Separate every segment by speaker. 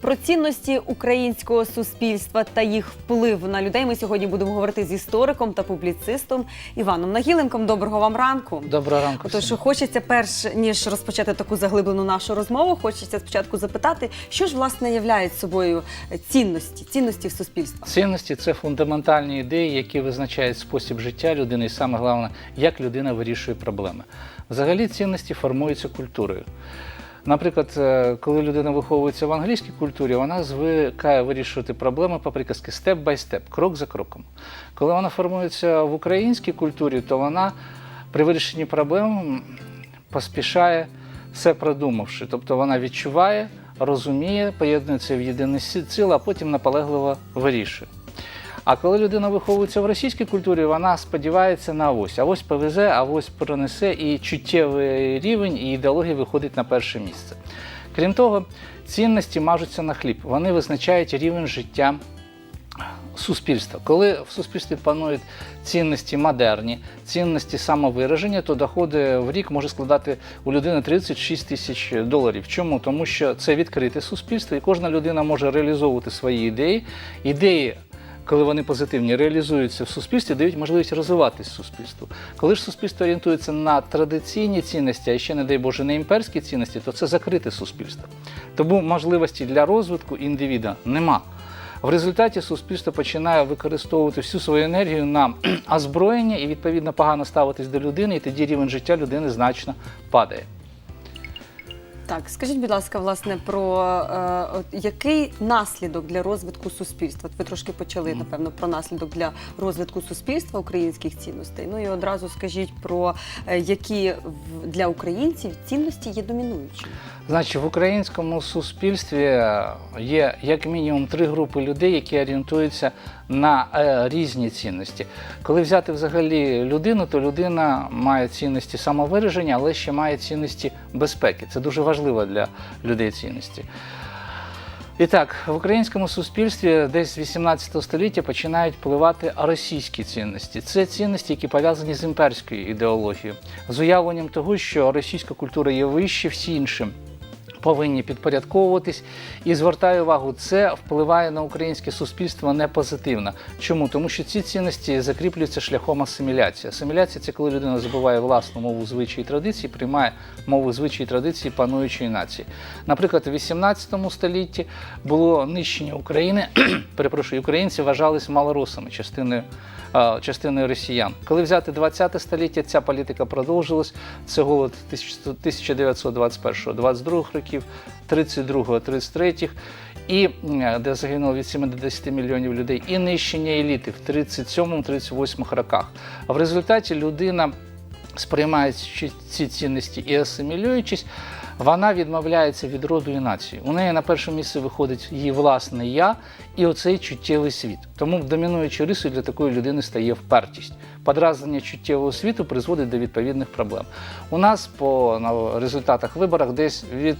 Speaker 1: Про цінності українського суспільства та їх вплив на людей ми сьогодні будемо говорити з істориком та публіцистом Іваном Нагіленком. Доброго вам ранку.
Speaker 2: Доброго ранку. Всім.
Speaker 1: хочеться перш ніж розпочати таку заглиблену нашу розмову, хочеться спочатку запитати, що ж власне являють собою цінності, цінності в суспільства.
Speaker 2: Цінності це фундаментальні ідеї, які визначають спосіб життя людини, і саме головне, як людина вирішує проблеми. Взагалі цінності формуються культурою. Наприклад, е, коли людина виховується в англійській культурі, вона звикає вирішувати проблеми по приказки степ бай степ, крок за кроком. Коли вона формується в українській культурі, то вона при вирішенні проблем поспішає все продумавши. Тобто вона відчуває, розуміє, поєднується в єдине ціле, а потім наполегливо вирішує. А коли людина виховується в російській культурі, вона сподівається на авось. Авось повезе, авось пронесе, і чуттєвий рівень і ідеологія виходить на перше місце. Крім того, цінності мажуться на хліб. Вони визначають рівень життя суспільства. Коли в суспільстві панують цінності модерні, цінності самовираження, то доходи в рік може складати у людини 36 тисяч доларів. Чому? Тому що це відкрите суспільство, і кожна людина може реалізовувати свої ідеї. Ідеї. Коли вони позитивні реалізуються в суспільстві, дають можливість розвиватись суспільству. Коли ж суспільство орієнтується на традиційні цінності, а ще, не дай Боже, не імперські цінності, то це закрите суспільство. Тому можливості для розвитку індивіда нема. В результаті суспільство починає використовувати всю свою енергію на озброєння і відповідно погано ставитись до людини, і тоді рівень життя людини значно падає.
Speaker 1: Так, скажіть, будь ласка, власне, про е, от, який наслідок для розвитку суспільства? От ви трошки почали, напевно, про наслідок для розвитку суспільства українських цінностей. Ну і одразу скажіть про е, які в- для українців цінності є домінуючими.
Speaker 2: Значить, в українському суспільстві є як мінімум три групи людей, які орієнтуються на е, різні цінності. Коли взяти взагалі людину, то людина має цінності самовираження, але ще має цінності безпеки. Це дуже важливо для людей цінності. І так, в українському суспільстві десь з 18 століття починають впливати російські цінності. Це цінності, які пов'язані з імперською ідеологією, з уявленням того, що російська культура є вище, всі інші повинні підпорядковуватись. І звертаю увагу, це впливає на українське суспільство не позитивно. Чому? Тому що ці цінності закріплюються шляхом асиміляції. Асиміляція це коли людина забуває власну мову звичаї традиції, приймає мову звичаї традиції пануючої нації. Наприклад, у 18 столітті було нищення України. Перепрошую, українці вважались малоросами, частиною, частиною росіян. Коли взяти 20 століття, ця політика продовжилась. Це голод 1921-22 років, 32-33 і е, де загинуло від 7 до 10 мільйонів людей, і нищення еліти в 37-38 роках. А в результаті людина сприймаючи ці цінності і асимілюючись, вона відмовляється від роду і нації. У неї на перше місце виходить її власне я і оцей чуттєвий світ. Тому домінуючою рисою для такої людини стає впертість. Подразнення чуттєвого світу призводить до відповідних проблем. У нас по результатах виборах десь від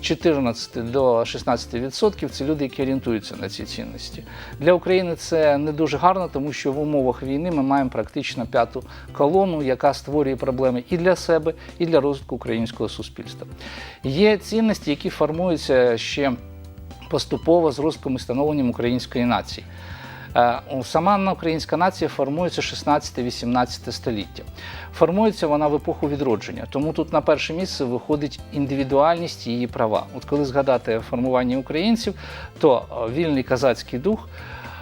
Speaker 2: 14 до 16 відсотків це люди, які орієнтуються на ці цінності. Для України це не дуже гарно, тому що в умовах війни ми маємо практично п'яту колону, яка створює проблеми і для себе, і для розвитку українського суспільства. Є цінності, які формуються ще поступово з розвитком і становленням української нації. Е, Сама українська нація формується 16-18 століття. Формується вона в епоху відродження, тому тут на перше місце виходить індивідуальність її права. От коли згадати формування українців, то е, вільний казацький дух.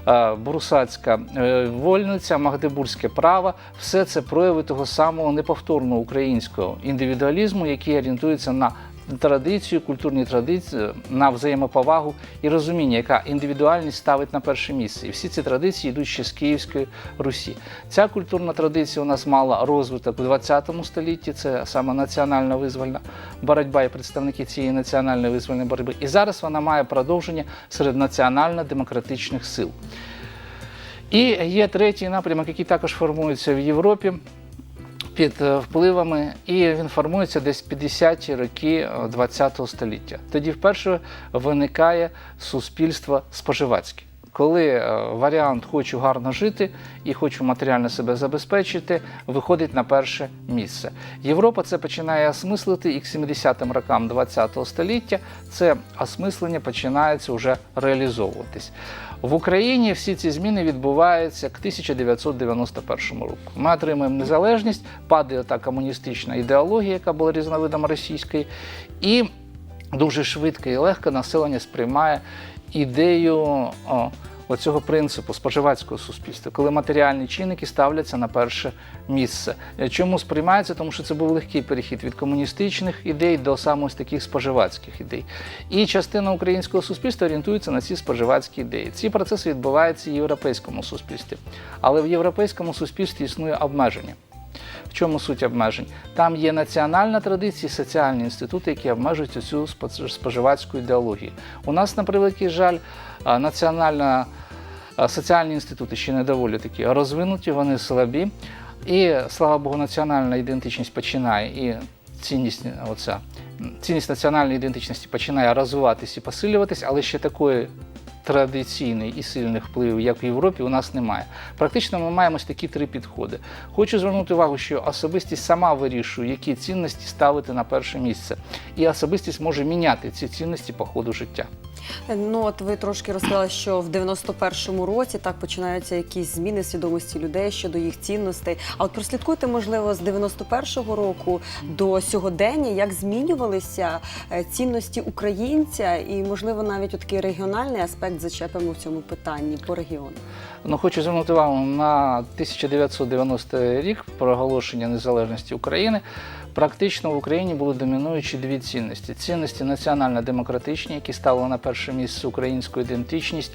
Speaker 2: е, Брусацька е, вольниця, Магдебурзьке право все це прояви того самого неповторного українського індивідуалізму, який орієнтується на традицію, культурні традиції, на взаємоповагу і розуміння, яка індивідуальність ставить на перше місце. І всі ці традиції йдуть ще з Київської Русі. Ця культурна традиція у нас мала розвиток у ХХ столітті, це саме національна визвольна боротьба і представники цієї національної визвольної боротьби. І зараз вона має продовження серед національно-демократичних сил. І є третій напрямок, який також формується в Європі під е, впливами, і він формується десь 50-ті роки ХХ століття. Тоді вперше виникає суспільство споживацьке. коли е, варіант хочу гарно жити і хочу матеріально себе забезпечити, виходить на перше місце. Європа це починає осмислити і к 70-м рокам ХХ століття це осмислення починається вже реалізовуватись. В Україні всі ці зміни відбуваються к 1991 року. Ми отримуємо незалежність, падає та комуністична ідеологія, яка була різновидом російської, і дуже швидко і легко населення сприймає ідею о, оцього принципу споживацького суспільства, коли матеріальні чинники ставляться на перше місце. Е, Чому сприймається? Тому що це був легкий перехід від комуністичних ідей до саме ось таких споживацьких ідей. І частина українського суспільства орієнтується на ці споживацькі ідеї. Ці процеси відбуваються в європейському суспільстві. Але в європейському суспільстві існує обмеження. В чому суть обмежень? Там є національна традиція, соціальні інститути, які обмежують цю споживацьку ідеологію. У нас, на превеликий жаль, національна соціальні інститути ще не доволі такі розвинуті, вони слабі. І слава Богу, національна ідентичність починає і цінність, оця, цінність національної ідентичності починає розвиватись і посилюватись, але ще такої традиційний і сильних впливів, як в Європі, у нас немає. Практично ми маємо ось такі три підходи. Хочу звернути увагу, що особистість сама вирішує, які цінності ставити на перше місце, і особистість може міняти ці цінності по ходу життя.
Speaker 1: Ну от ви трошки розказали, що в 91-му році так починаються якісь зміни свідомості людей щодо їх цінностей. А от прослідкуйте, можливо, з 91-го року до сьогодення, як змінювалися е, цінності українця, і можливо навіть от такий регіональний аспект зачепимо в цьому питанні по регіону.
Speaker 2: Ну, хочу звернути увагу на 1990 рік проголошення незалежності України. Практично в Україні були домінуючі дві цінності: цінності національно-демократичні, які ставили на перше місце українську ідентичність,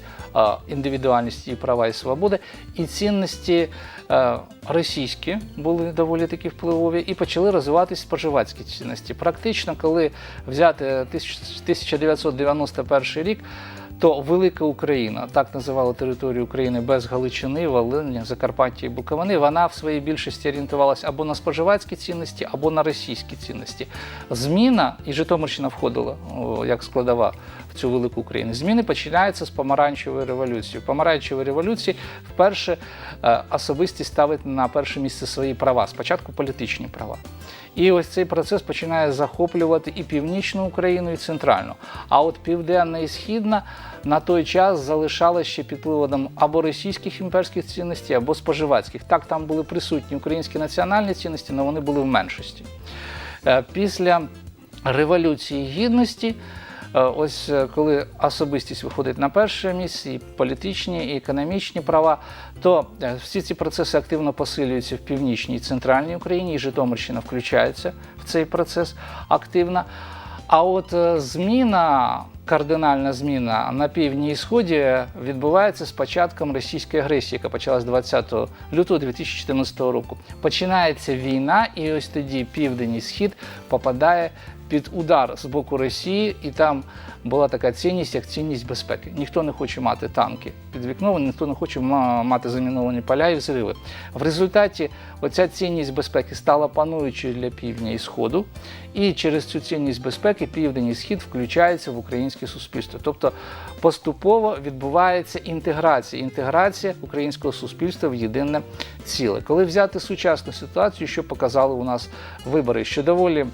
Speaker 2: індивідуальність її права і свободи, і цінності е, російські були доволі такі впливові, і почали розвиватися споживацькі цінності. Практично, коли взяти 1991 рік. То Велика Україна, так називали територію України без Галичини, Волині, Закарпаття і Буковини, вона в своїй більшості орієнтувалася або на споживацькі цінності, або на російські цінності. Зміна, і Житомирщина входила як складова в цю велику Україну. Зміни починаються з помаранчевої революції. В революції вперше е, особистість ставить на перше місце свої права. Спочатку політичні права. І ось цей процес починає захоплювати і північну Україну, і центральну. А от південна і східна на той час залишалася ще під впливом або російських імперських цінностей, або споживацьких. Так, там були присутні українські національні цінності, але вони були в меншості. Е, Після Революції Гідності. Е, Ось е, коли особистість виходить на перше місце, і політичні, і економічні права, то е, всі ці процеси активно посилюються в північній і центральній Україні, і Житомирщина включається в цей процес активно. А от зміна, кардинальна зміна на півдні і сході відбувається з початком російської агресії, яка почалась 20 лютого 2014 року. Починається війна, і ось тоді південь і схід попадає під удар з боку Росії, і там була така цінність, як цінність безпеки. Ніхто не хоче мати танки під вікном, ніхто не хоче мати заміновані поля і взриви. В результаті оця цінність безпеки стала пануючою для півдня і сходу, і через цю цінність безпеки південь і схід включаються в українське суспільство. Тобто поступово відбувається інтеграція, інтеграція українського суспільства в єдине ціле. Коли взяти сучасну ситуацію, що показали у нас вибори, що доволі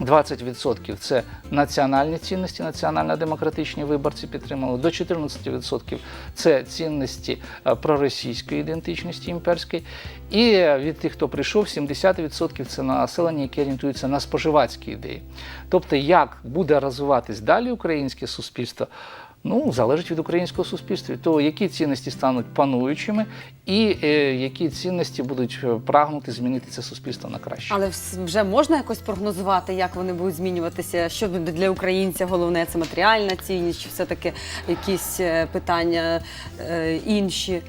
Speaker 2: 20% це національні цінності, національно-демократичні виборці підтримали, до 14% це цінності е, проросійської ідентичності імперської. І е, від тих, хто прийшов, 70% це населення, яке орієнтується на споживацькі ідеї. Тобто, як буде розвиватись далі українське суспільство, Ну, залежить від українського суспільства, від того, які цінності стануть пануючими, і е, які цінності будуть е, прагнути змінити це суспільство на краще.
Speaker 1: Але вже можна якось прогнозувати, як вони будуть змінюватися? Що буде для українця головне це матеріальна цінність, чи все-таки якісь е, питання е, інші?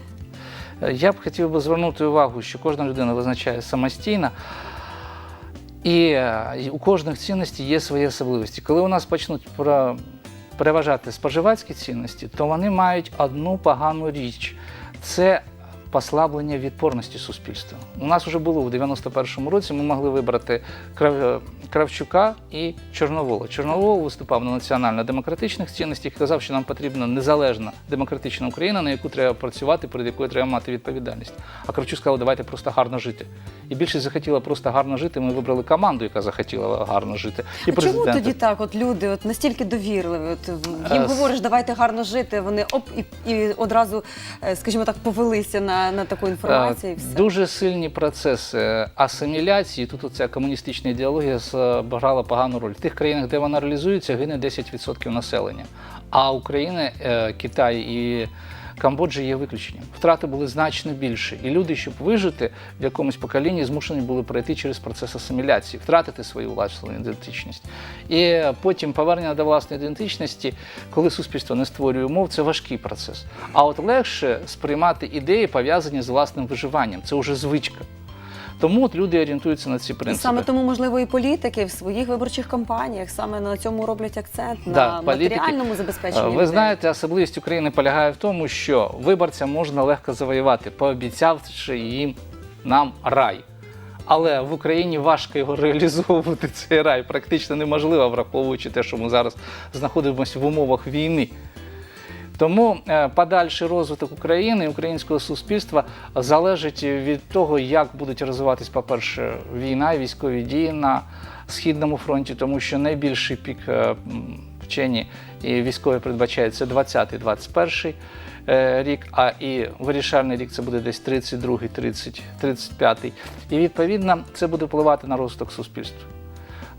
Speaker 2: Е, Я б хотів би звернути увагу, що кожна людина визначає самостійно. І і у кожних цінностей є свої особливості. Коли у нас почнуть про- переважати споживацькі цінності, то вони мають одну погану річ це послаблення відпорності суспільства. У нас вже було в 91-му році, ми могли вибрати Кравчука і Чорновола. Чорновол виступав на національно-демократичних цінностях і казав, що нам потрібна незалежна демократична Україна, на яку треба працювати, перед якою треба мати відповідальність. А Кравчук сказав, давайте просто гарно жити. І більшість захотіла просто гарно жити. Ми вибрали команду, яка захотіла гарно жити. І
Speaker 1: А чому тоді так? От люди от настільки довірливі? От їм
Speaker 2: Е,
Speaker 1: говориш, давайте гарно жити. Вони оп і, і одразу, е, скажімо так, повелися на, на таку інформацію. І
Speaker 2: Е,
Speaker 1: все.
Speaker 2: Дуже сильні процеси асиміляції. Тут оця комуністична ідеологія зіграла погану роль. В тих країнах, де вона реалізується, гине 10% населення. А Україна, е, Китай і Камбоджа є виключенням. Втрати були значно більше. І люди, щоб вижити в якомусь поколінні, змушені були пройти через процес асиміляції, втратити свою власну ідентичність. І потім повернення до власної ідентичності, коли суспільство не створює умов, це важкий процес. А от легше сприймати ідеї, пов'язані з власним виживанням. Це вже звичка. Тому от люди орієнтуються на ці
Speaker 1: І
Speaker 2: принципи.
Speaker 1: саме тому, можливо, і політики в своїх виборчих кампаніях саме на цьому роблять акцент
Speaker 2: Да,
Speaker 1: на
Speaker 2: політики.
Speaker 1: матеріальному забезпеченні.
Speaker 2: Е, Ви
Speaker 1: людей.
Speaker 2: знаєте, особливість України полягає в тому, що виборця можна легко завоювати, пообіцявши їм нам рай. Але в Україні важко його реалізовувати цей рай. Практично неможливо, враховуючи те, що ми зараз знаходимося в умовах війни. Тому е, подальший розвиток України і українського суспільства залежить від того, як будуть розвиватись, по-перше, війна, і військові дії на східному фронті, тому що найбільший пік е, вчені і військові передбачають це 20-21 е, рік, а і вирішальний рік це буде десь 32-й, 30, 35-й. І відповідно це буде впливати на розвиток суспільства,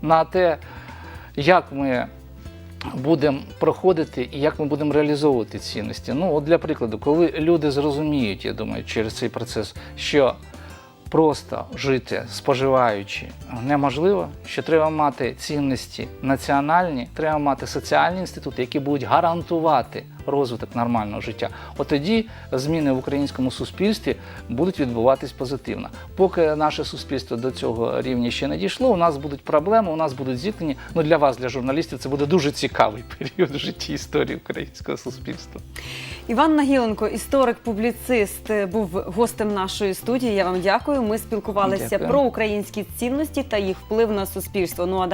Speaker 2: на те, як ми будемо проходити і як ми будемо реалізовувати цінності. Ну, от для прикладу, коли люди зрозуміють, я думаю, через цей процес, що просто жити споживаючи неможливо, що треба мати цінності національні, треба мати соціальні інститути, які будуть гарантувати розвиток нормального життя. От тоді зміни в українському суспільстві будуть відбуватись позитивно. Поки наше суспільство до цього рівня ще не дійшло, у нас будуть проблеми, у нас будуть зіткнення. Ну для вас, для журналістів, це буде дуже цікавий період в житті історії українського суспільства.
Speaker 1: Іван Нагіленко, історик-публіцист, е, був гостем нашої студії. Я вам дякую. Ми спілкувалися
Speaker 2: Дякую.
Speaker 1: про українські цінності та їх вплив на суспільство. Ну а далі